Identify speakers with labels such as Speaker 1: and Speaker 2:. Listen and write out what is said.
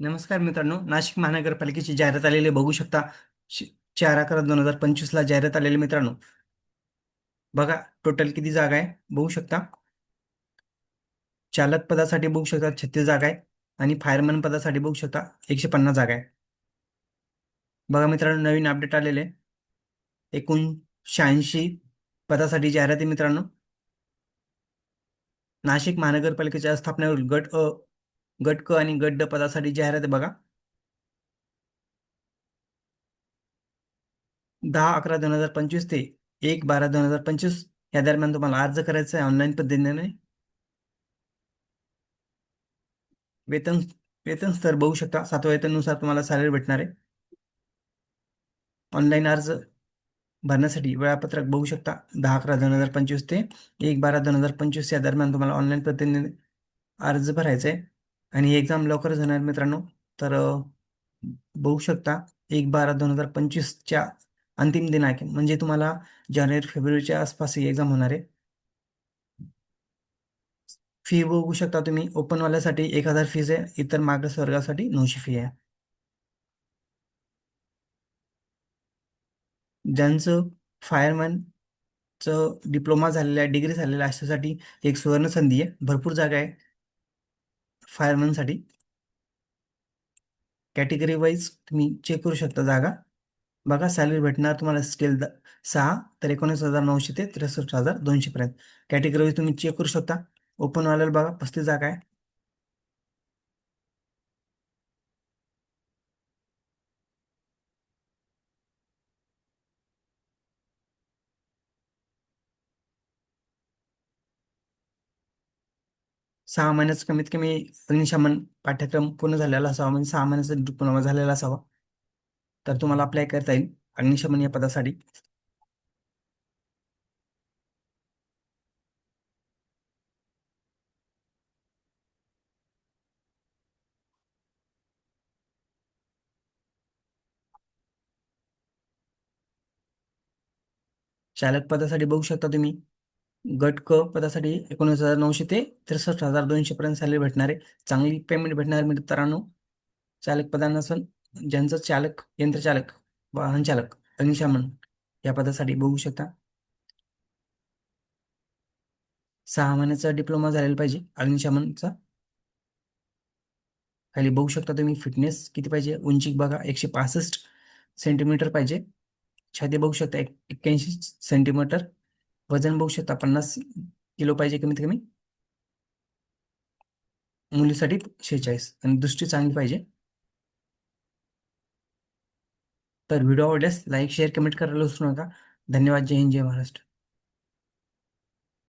Speaker 1: नमस्कार मित्रांनो. नाशिक महानगरपालिकेची जाहिरात आलेली आहे, बघू शकता चार अकरा दोन हजार पंचवीसला जाहिरात आलेली मित्रांनो. बघा टोटल किती जागा आहे? बघू शकता. चालक पदासाठी बघू शकता छत्तीस जागा आहे आणि फायरमॅन पदासाठी बघू शकता एकशे पन्नास जागा आहे. बघा मित्रांनो नवीन अपडेट आलेले एकूण शहाऐंशी पदासाठी जाहिरात आहे मित्रांनो. नाशिक महानगरपालिकेच्या स्थापनेवर गट अ गट क आणि गट ड पदासाठी जाहिरात आहे बघा. दहा अकरा दोन हजार पंचवीस ते एक बारा दोन हजार पंचवीस या दरम्यान तुम्हाला अर्ज करायचा आहे ऑनलाईन पद्धतीने. वेतन वेतन स्तर बघू शकता. सातव्या वेतननुसार तुम्हाला सॅलरी भेटणार आहे. ऑनलाईन अर्ज भरण्यासाठी वेळापत्रक बघू शकता. दहा अकरा दोन हजार पंचवीस ते एक बारा दोन हजार पंचवीस या दरम्यान तुम्हाला ऑनलाईन पद्धतीने अर्ज भरायचा आहे. आणि एक्झाम लवकरच होणार मित्रांनो. तर बघू शकता एक बारा दोन हजार पंचवीसच्या अंतिम दिनांक म्हणजे तुम्हाला जानेवारी फेब्रुवारीच्या आसपास ही एक्झाम होणार आहे. फी बघू शकता तुम्ही. ओपनवाल्यासाठी एक हजार फीज आहे. इतर मागास वर्गासाठी नऊशे फी आहे. ज्यांचं फायरमॅनचं डिप्लोमा झालेलं आहे डिग्री झालेलं आहे अशासाठी एक सुवर्ण संधी आहे. भरपूर जागा आहे. फायरमॅनसाठी. कॅटेगरी वाईज तुम्ही चेक करू शकता जागा. बघा सॅलरी भेटणार तुम्हाला स्केल द सहा तर एकोणीस हजार नऊशे ते त्रेसष्ट हजार दोनशे पर्यंत. कॅटेगरी वाईज तुम्ही चेक करू शकता. ओपनवाल्याला बघा पस्तीस जागा आहे. सहा महिन्याचं कमीत कमी अग्निशमन पाठ्यक्रम पूर्ण झालेला असावा म्हणजे सहा महिन्याचा डिप्लोमा झालेला असावा. तर तुम्हाला अप्लाय करता येईल अग्निशमन या पदासाठी. चालक पदासाठी बघू शकता तुम्ही. गट क पदासाठी एकोणीस हजार नऊशे ते त्रेसष्ट हजार दोनशे पर्यंत सॅलरी भेटणार. आहे चांगली पेमेंट भेटणार मित्रांनो चालक पदांना सण ज्यांचं चालक यंत्रचालक वाहन चालक अग्निशमन या पदासाठी बघू शकता. सहा महिन्याचा डिप्लोमा झालेला पाहिजे अग्निशमनचा. खाली बघू शकता तुम्ही फिटनेस किती पाहिजे उंची बघा एकशे पासष्ट सेंटीमीटर पाहिजे. छाती बघू शकता एक एक्क्याऐंशी सेंटीमीटर वजन बघू शकता पन्नास किलो पाहिजे कमीत कमी? मुलीसाठी शेहेचाळीस. आणि दृष्टी चांगली पाहिजे. तर व्हिडिओ आवडल्यास लाईक शेअर कमेंट करायला विसरू नका. धन्यवाद. जय हिंद जय महाराष्ट्र.